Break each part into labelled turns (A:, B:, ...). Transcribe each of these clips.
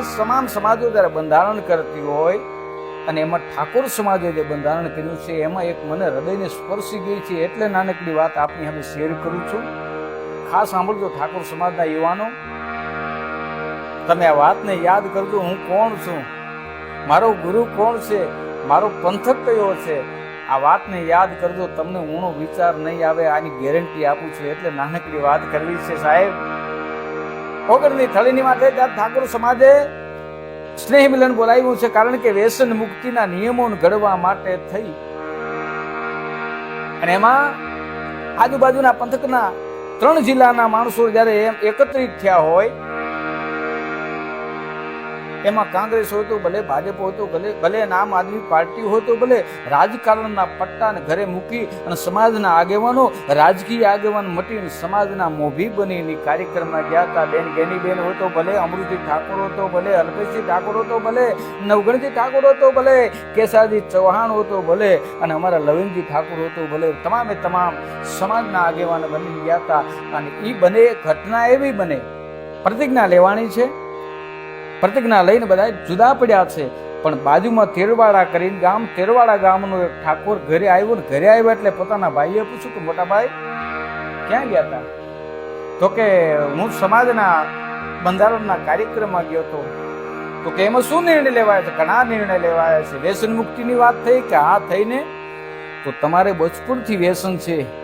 A: તમામ સમાજો જ્યારે બંધારણ કરતી હોય અને એમાં ઠાકોર સમાજે જે બંધારણ કર્યું છે, એમાં એક મને હૃદયને સ્પર્શી ગઈ છે એટલે નાનકડી વાત આપની સામે શેર કરું છું. ખાસ સાંભળજો ઠાકોર સમાજના યુવાનો. તમે આ વાતને યાદ કરજો, હું કોણ છું? મારો ગુરુ કોણ છે? મારો પંથક કયો છે? આ વાતને યાદ કરજો, તમને ઊણો વિચાર નહીં આવે, આની ગેરંટી આપું છું. એટલે નાનકડી વાત કરવી છે સાહેબ. ઓગણની થળીની માટે ત્યાં ઠાકોર સમાજે સ્નેહ મિલન બોલાવ્યું છે કારણ કે વ્યસન મુક્તિના નિયમો ઘડવા માટે થઈ. અને એમાં આજુબાજુના પંથકના ત્રણ જિલ્લાના માણસો જ્યારે એમ એકત્રિત થયા હોય એમાં કોંગ્રેસ હોય તો ભલે, ભાજપ હોય તો ભલે ભલે આમ આદમી પાર્ટી હોય તો ભલે, રાજકારણના પટ્ટાને ઘરે મૂકી અને સમાજના આગેવાનો, રાજકીય આગેવાન મટીને સમાજના મોભી બનીને કાર્યક્રમમાં ગયા હતા. બેન, ગેનીબેન હોય તો ભલે અમૃતિ ઠાકોર હોય તો ભલે, અલ્પેશજી ઠાકોર તો ભલે, નવગણજી ઠાકોર તો ભલે, કેસાજી ચૌહાણ હોય તો ભલે અને અમારા લવિનજી ઠાકોર હોય તો ભલે, તમામે તમામ સમાજના આગેવાન બની ગયા હતા. અને એ બને, ઘટના એવી બને, પ્રતિજ્ઞા લેવાની છે. પ્રતિજ્ઞા લઈને બધા જુદા પડ્યા છે. પણ બાજુમાં તેરવાડા કરીને ગામ, તેરવાડા ગામનો એક ઠાકોર ઘરે આવ્યો ને ઘરે આવ્યો એટલે પોતાના ભાઈએ પૂછ્યું કે, મોટા ભાઈ, ક્યાં ગયા હતા તો કે, હું સમાજના બંધારણના કાર્યક્રમમાં ગયો હતો તો કે, એમાં શું નિર્ણય લેવાય? છે ઘણા નિર્ણય લેવાયા છે. વ્યસન મુક્તિની વાત થઈ કે આ થઈને, તો તમારે બચપણથી વ્યસન છે.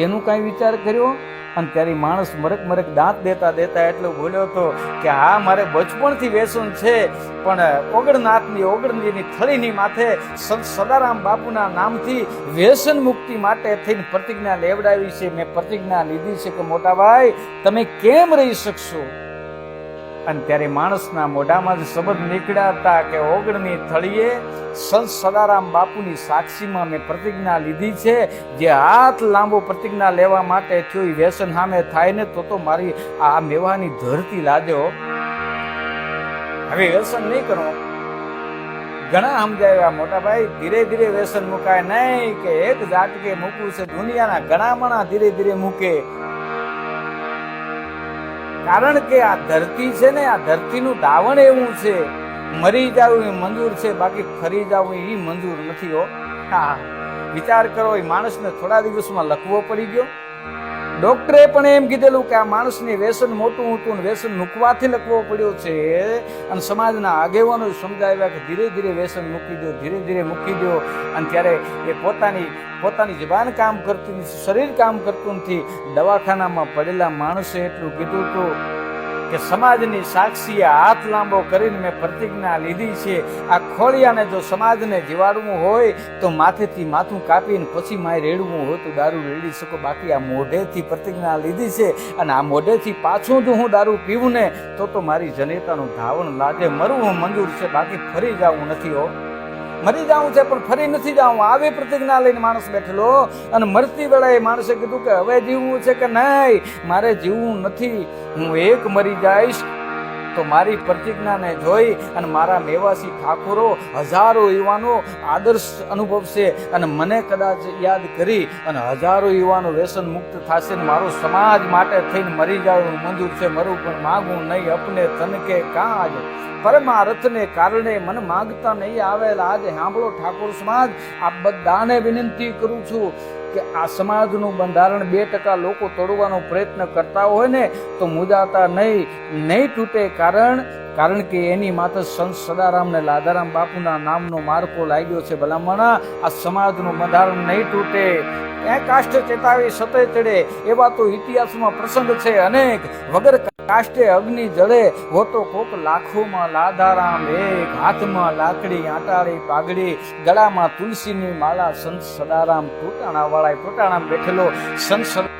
A: એનું કાંઈ વિચાર કર્યો? અને ત્યારે માણસ મરક મરક દાંત દેતા દેતા એટલો બોલ્યો હતો કે, હા, મારે બચપણથી વ્યસન છે, પણ ઓગણનાથની ઓગણજીની થળીની માથે સંત સદારામ બાપુના નામથી વ્યસન મુક્તિ માટે થઈને પ્રતિજ્ઞા લેવડાવી છે. મેં પ્રતિજ્ઞા લીધી છે કે મોટાભાઈ તમે કેમ રહી શકશો? અને ત્યારે માણસના મોઢામાં જ શબ્દ નીકળ્યા હતા કે ઓગણની થળીએ સંત સદારામ બાપુની સાક્ષીમાં મેં પ્રતિજ્ઞા લીધી છે. જે હાથ લાંબો પ્રતિજ્ઞા લેવા માટે થયો એ વ્યસન સામે થાય ને તો તો મારી આ મેવાની ધરતી લાજો હવે વ્યસન નહીં કરો. ઘણા સમજાવ્યા મોટા ભાઈ, ધીરે ધીરે વ્યસન મુકાય નહીં કે એક ઝાટકે મૂકવું છે. દુનિયાના ઘણા મણા ધીરે ધીરે મૂકે. કારણ કે આ ધરતી છે ને, આ ધરતીનું દાવણ એવું છે, મરી જવું એ મંજૂર છે, બાકી ફરી જવું એ મંજૂર નથી હો. હા, વિચાર કરો, એ માણસને થોડા દિવસમાં લખવો પડી ગયો. ડોક્ટરે પણ એમ કીધેલું કે આ માણસને વ્યસન મોટું હતું ને વ્યસન મૂકવાથી લખવો પડ્યો છે. અને સમાજના આગેવાનો સમજાવ્યા કે ધીરે ધીરે વ્યસન મૂકી દો, ધીરે ધીરે મૂકી દો. અને ત્યારે એ પોતાની પોતાની જબાન કામ કરતી નથી, શરીર કામ કરતું નથી. દવાખાનામાં પડેલા માણસે એટલું કીધું હતું. કે સમાજની સાક્ષીએ હાથ લાંબો કરીને મેં પ્રતિજ્ઞા લીધી છે. આ ખોળિયાને જો સમાજને જીવાડવું હોય તો માથેથી માથું કાપીને પછી માય રેડવું હોય તો દારૂ રેડી શકો. બાકી આ મોઢેથી પ્રતિજ્ઞા લીધી છે અને આ મોઢેથી પાછું જો હું દારૂ પીવું ને તો તો મારી જનેતાનું ધાવણ લાગે મરવું મંજૂર છે. બાકી ફરી જવું નથી હો. મરી જાવું છે, પણ ફરી નથી જાવું આવી પ્રતિજ્ઞા લઈને માણસ બેઠેલો અને મરતી વેળાએ માણસે કીધું કે હવે જીવવું છે કે નહીં? મારે જીવવું નથી. હું એક મરી જઈશ તો મારી પ્રતિજ્ઞાને જોઈ અને મારા મેવાસી ઠાકોરો હજારો યુવાનો આદર્શ અનુભવશે અને મને કદાચ યાદ કરી અને હજારો યુવાનો વ્યસન મુક્ત થશે ને મારો સમાજ માટે થઈને મરી જવું મંજૂર છે. મરું પણ માગું નહીં. અપને તનકે કાજ? પરમારથને કારણે મને માગતા નહીં. આવેલા આજે સાંભળો ઠાકોર સમાજ. આ બધાને વિનંતી કરું છું. કે આ સમાજનું બંધારણ બે ટકા લોકો તોડવાનો પ્રયત્ન કરતા હોય ને, તો મુજાતા નહીં નહીં તૂટે કારણ કારણ કે એની માત્ર સંત સદારામ ને લાદારામ બાપુના નામનો માર્કો લાગ્યો છે ભલામણા. આ સમાજનું બંધારણ નહીં તૂટે. ક્યાં કાષ્ટ ચેતાવી સતે ચડે, એવા તો ઇતિહાસમાં પ્રસંગ છે અનેક. વગર કાષ્ટે અગ્નિ જળે હોતો કોક લાખોમાં લાધારામ એક હાથમાં લાકડી, આટાળી, પાઘડી, ગળામાં તુલસીની માળા સંત સદારામ ટોટાણા વાળા ટોટાણા બેઠેલો સંત